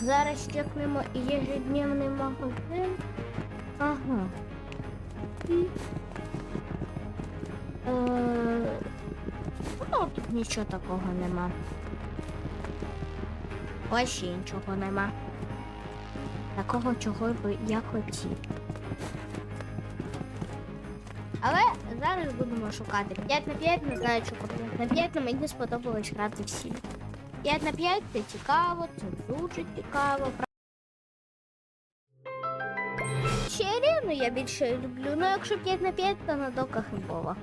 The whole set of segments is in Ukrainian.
Так, зараз чекнемо ежедневний магазин. Ага. Е... Ну, тут нічого такого нема. Вообще нічого нема. Такого, чого би я хотів. Але зараз будемо шукати 5 на 5, не знаю, чого 5 на 5, але мені сподобалось грати всі. 5 на 5 це цікаво, це дуже цікаво. Ще арену я більше люблю, ну якщо 5 на 5, то на доках Львова.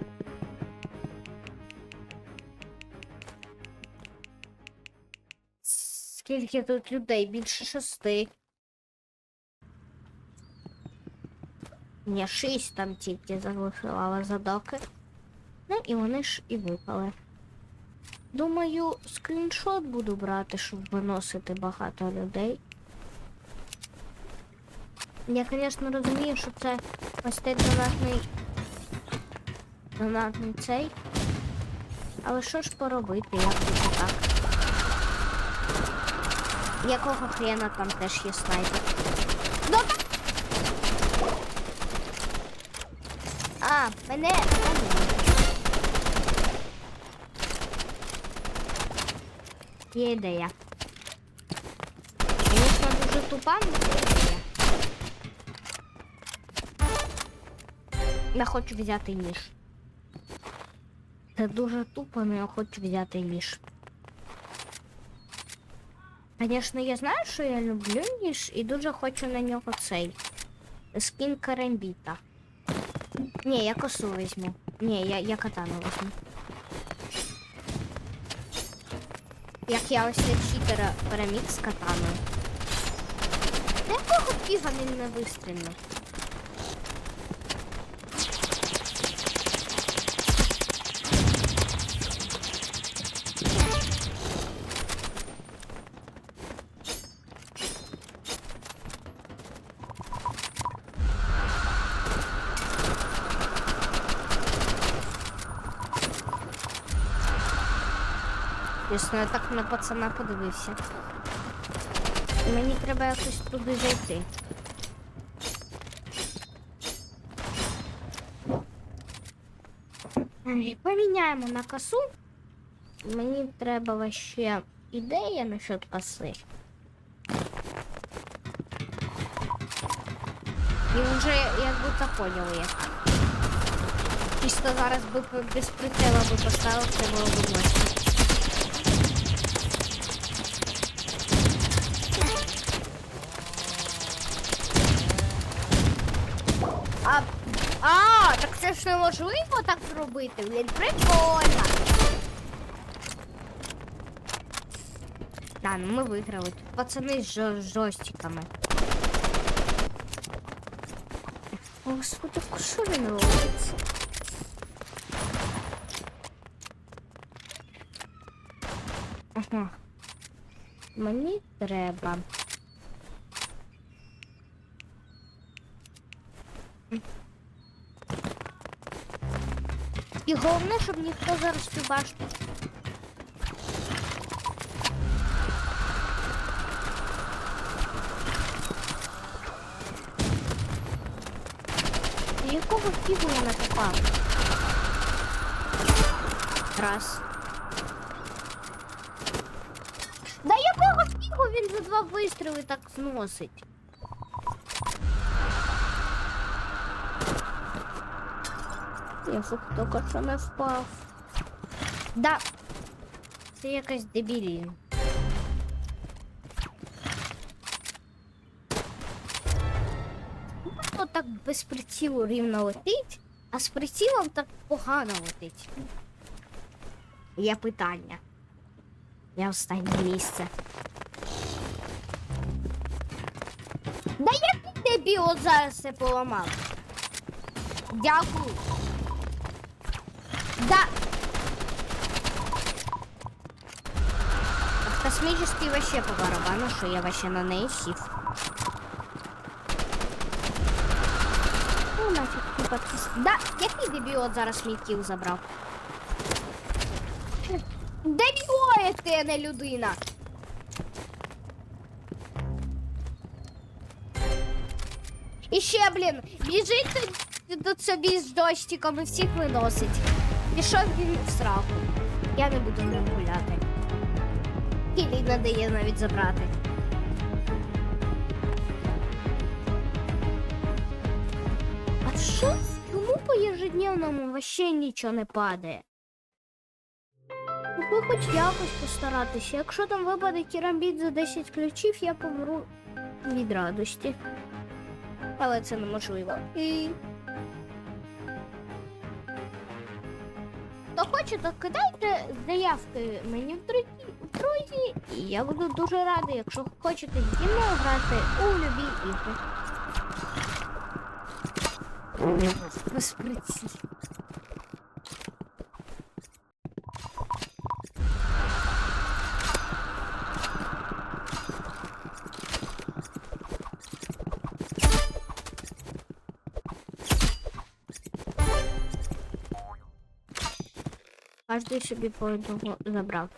Скільки тут людей? Більше шести. Ні, шість там тільки заголосувала за доки. Ну і вони ж і випали. Думаю, скріншот буду брати, щоб виносити багато людей. Я, звісно, розумію, що це ось цей донатний донатний цей. Але що ж поробити, як буде так? Якого хрена там теж є снайпер? Добре! А, мене. Є ідея. Звісно, дуже тупа, але це ідея. Я хочу взяти ніж. Це дуже тупо, але я хочу взяти ніж. Звісно, я знаю, що я люблю ніж і дуже хочу на нього цей скін карамбіта. Ні, я косу візьму. Ні, я, я катану візьму. Як я ось читера переміг з катаною. Та Якого піга він не вистрілив? Чесно, я так на пацана подивився. Мені треба якось туди зайти. Поміняємо на косу. Мені треба вообще ідея насчет коси. І вже як будто поняли як. Чисто зараз би без прицела би поставив, це було б мощно. А, а, так це ж неможливо так зробити. Блін, прикольно. Да, ну ми виграли. Тут пацани з жо- жостиками. Господи, що він робить? Ага. Мені треба. І головне, щоб ніхто зараз цю башню. Якого фігу я натопав? Раз. Да якого фігу він за два вистріли так зносить? Я тільки що не впав. Да. Це якась дебілія. От так без прицілу рівно летить, а з прицілом так погано летить. Є питання. Я останнє місце. Да як ти дебіл зараз це поламав? Дякую. Да. Космический вообще по барабану, що я вообще на неї сів. випадки. Да, який дебіот зараз мій кіл забрав? Дебіоє ти, не людина. І ще, блін, біжить тут собі з джойстиком і всіх виносить. Пішов він в сраку. Я не буду ним гуляти. Кілі не дає навіть забрати. А що? Чому по ежедневному вообще нічого не падає? Ви хоч якось постаратися. Якщо там випаде керамбіт за 10 ключів, я помру від радості. Але це неможливо. І... Хто хоче, то кидайте заявки мені в друзі. І я буду дуже радий, якщо хочете зі мною грати у любі ігри. Без Кожен собі по одному забрав.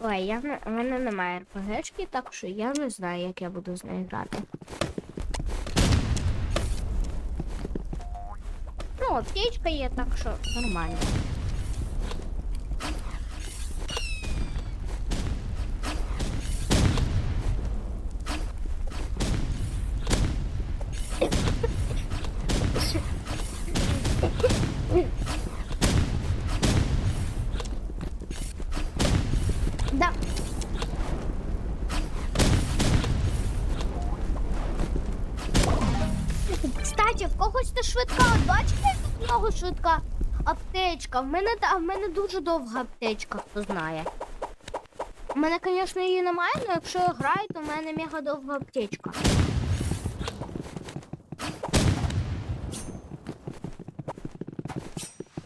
Ой, я в мене немає РПГшки, так що я не знаю, як я буду з нею грати. Ну, аптечка є, так що нормально. Тут швидка аптечка. В мене, та- в мене дуже довга аптечка, хто знає. У мене, звісно, її немає, але якщо я граю, то в мене мега довга аптечка.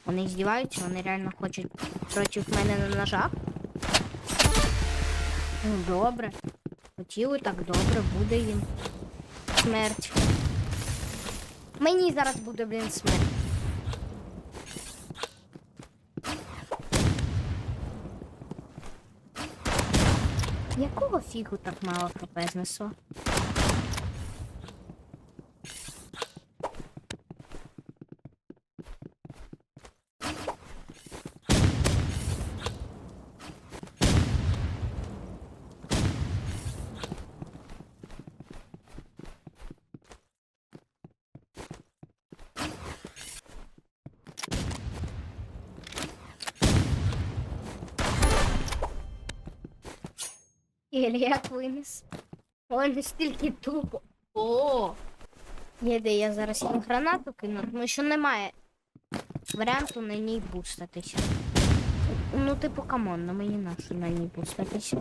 Вони здіваються, вони реально хочуть проти мене на ножах. Ну, добре. Хотіли так добре, буде їм смерть. Мені зараз буде, блін, смерть. Якого фігу так мало хп знесло? Як винес. Ой, настільки тупо. О! Єде, я зараз їм гранату кину, тому що немає варіанту на ній бустатися. Ну, типу, камон, на мені нашу на ній бустатися.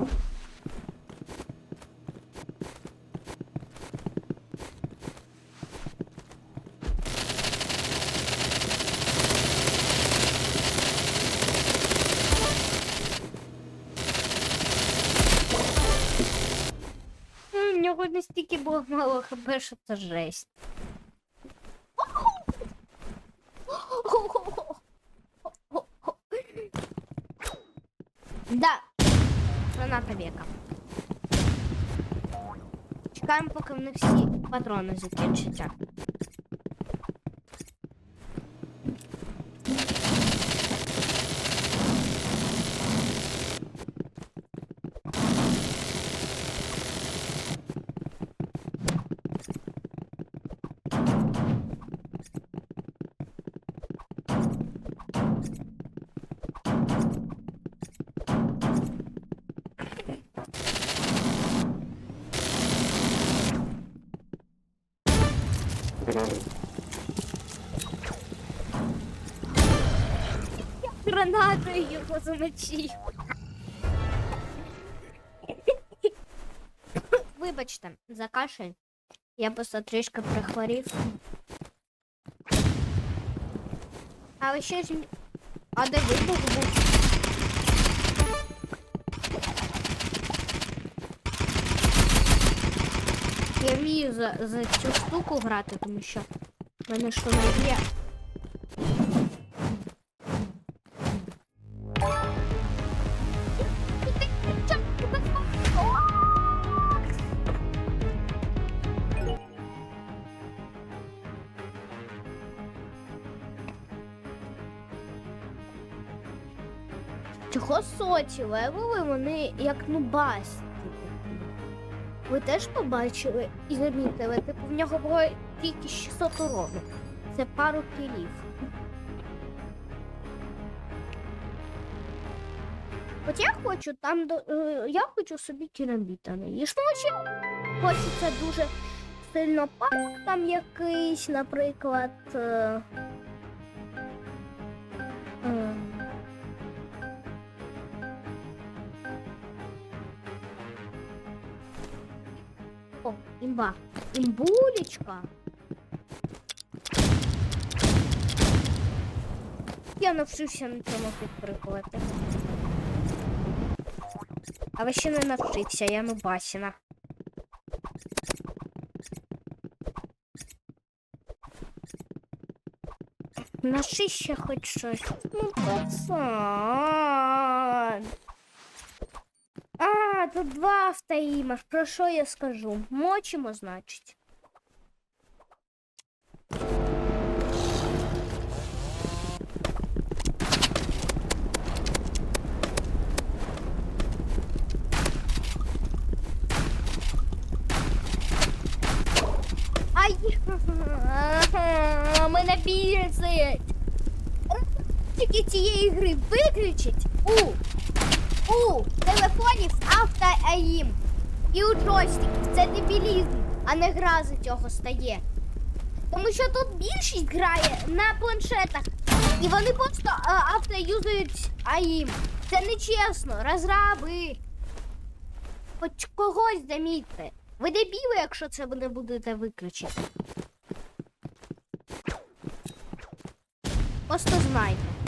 настільки було мало хп, що це жесть. Да. Граната века. Чекаємо, поки в них всі патрони закінчаться. Гранатою його замочив. Вибачте, за кашель. Я просто трішки прихворів. Але ще ж. А де вибух був? Вмію за, за цю штуку грати, тому що У мене що не є. Чого соці левели вони як нубасті. Ви теж побачили і замітили, типу в нього було тільки 600 урону. Це пару кілів. От я хочу там до е, я хочу собі кірамбіта не. Ну, хочеться дуже сильно пак там якийсь, наприклад. О, імба. Імбулечка. Я навчився на цьому підприкувати. А ви ще не навчився, я нубасіна. Наши ще хоч щось. Ну, пацан. А, тут два автоїма. Про що я скажу? Мочимо, значить. Ай! Мене бісить! Тільки цієї гри виключить у У телефонів автоаїм. І у джойстиків. Це дебілізм, а не гра за цього стає. Тому що тут більшість грає на планшетах. І вони просто а, автоюзують АІМ. Це нечесно, розраби. Хоч когось замітьте. Ви дебіли, якщо це не будете виключити. Просто знайте.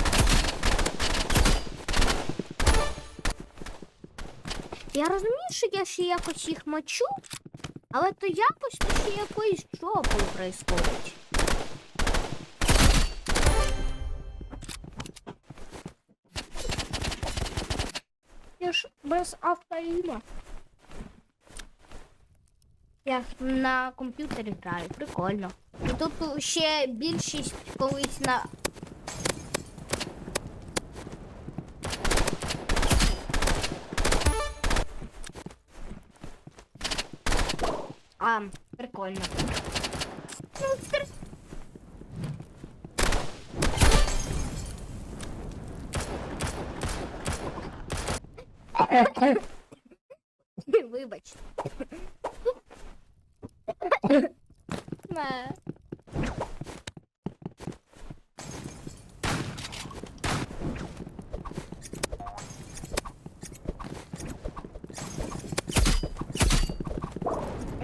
Я розумію, що я ще якось їх мочу, але то якось то ще якоюсь чопою происходить. Я ж без автоїма. Я на комп'ютері граю, прикольно. І тут ще більшість колись на А, прикольно. Ну, стр- Вибач. Не.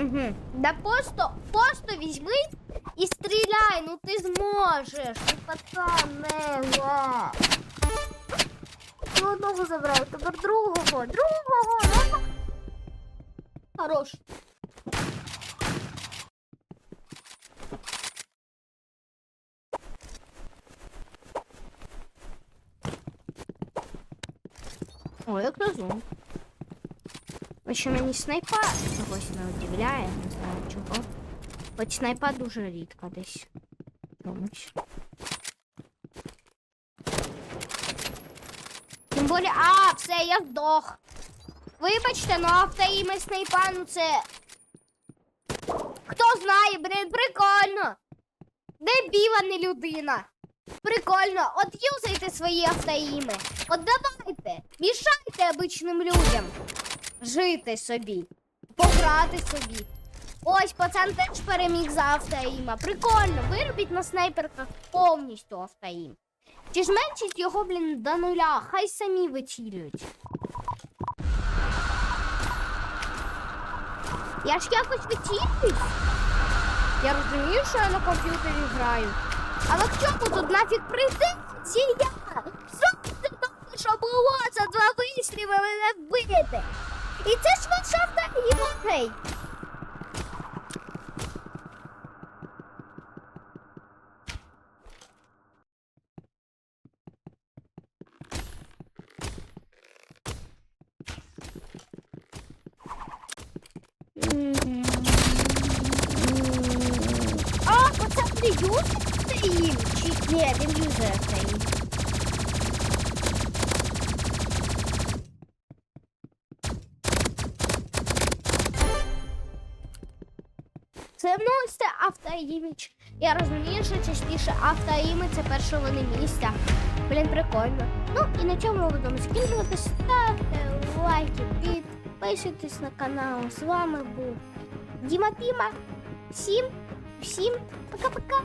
Угу. Да просто, просто візьми і стріляй, ну ти зможеш. Ну, пацан, не. Ти одного забрав, тепер другого, другого. ну. Хорош. Ой, як розум. Що мені снайпа чогось не удивляє, не знаю чого. Хоч снайпа дуже рідко десь. Чомусь. Тим більше, а, все, я здох. Вибачте, ну автоіми снайпа, ну це. Хто знає, блін, прикольно. Дебіла не людина. Прикольно, от юзайте свої автоіми. От давайте, мішайте обичним людям жити собі, пограти собі. Ось пацан теж переміг за автоїма. Прикольно, виробіть на снайперках повністю автоїм. Чи зменшить його, блін, до нуля, хай самі вицілюють. Я ж якось вицілююсь. Я розумію, що я на комп'ютері граю. Але в чому тут нафіг? Що це добре, що було за два вистріли мене вбити? І це ж ваш автоїм, окей. Це ну, це автоімідж. Я розумію, що частіше автоімідж це перше вони місця. Блін, прикольно. Ну і на цьому ми будемо закінчуватись. Ставте лайки, підписуйтесь на канал. З вами був Діма Піма. Всім, всім пока-пока.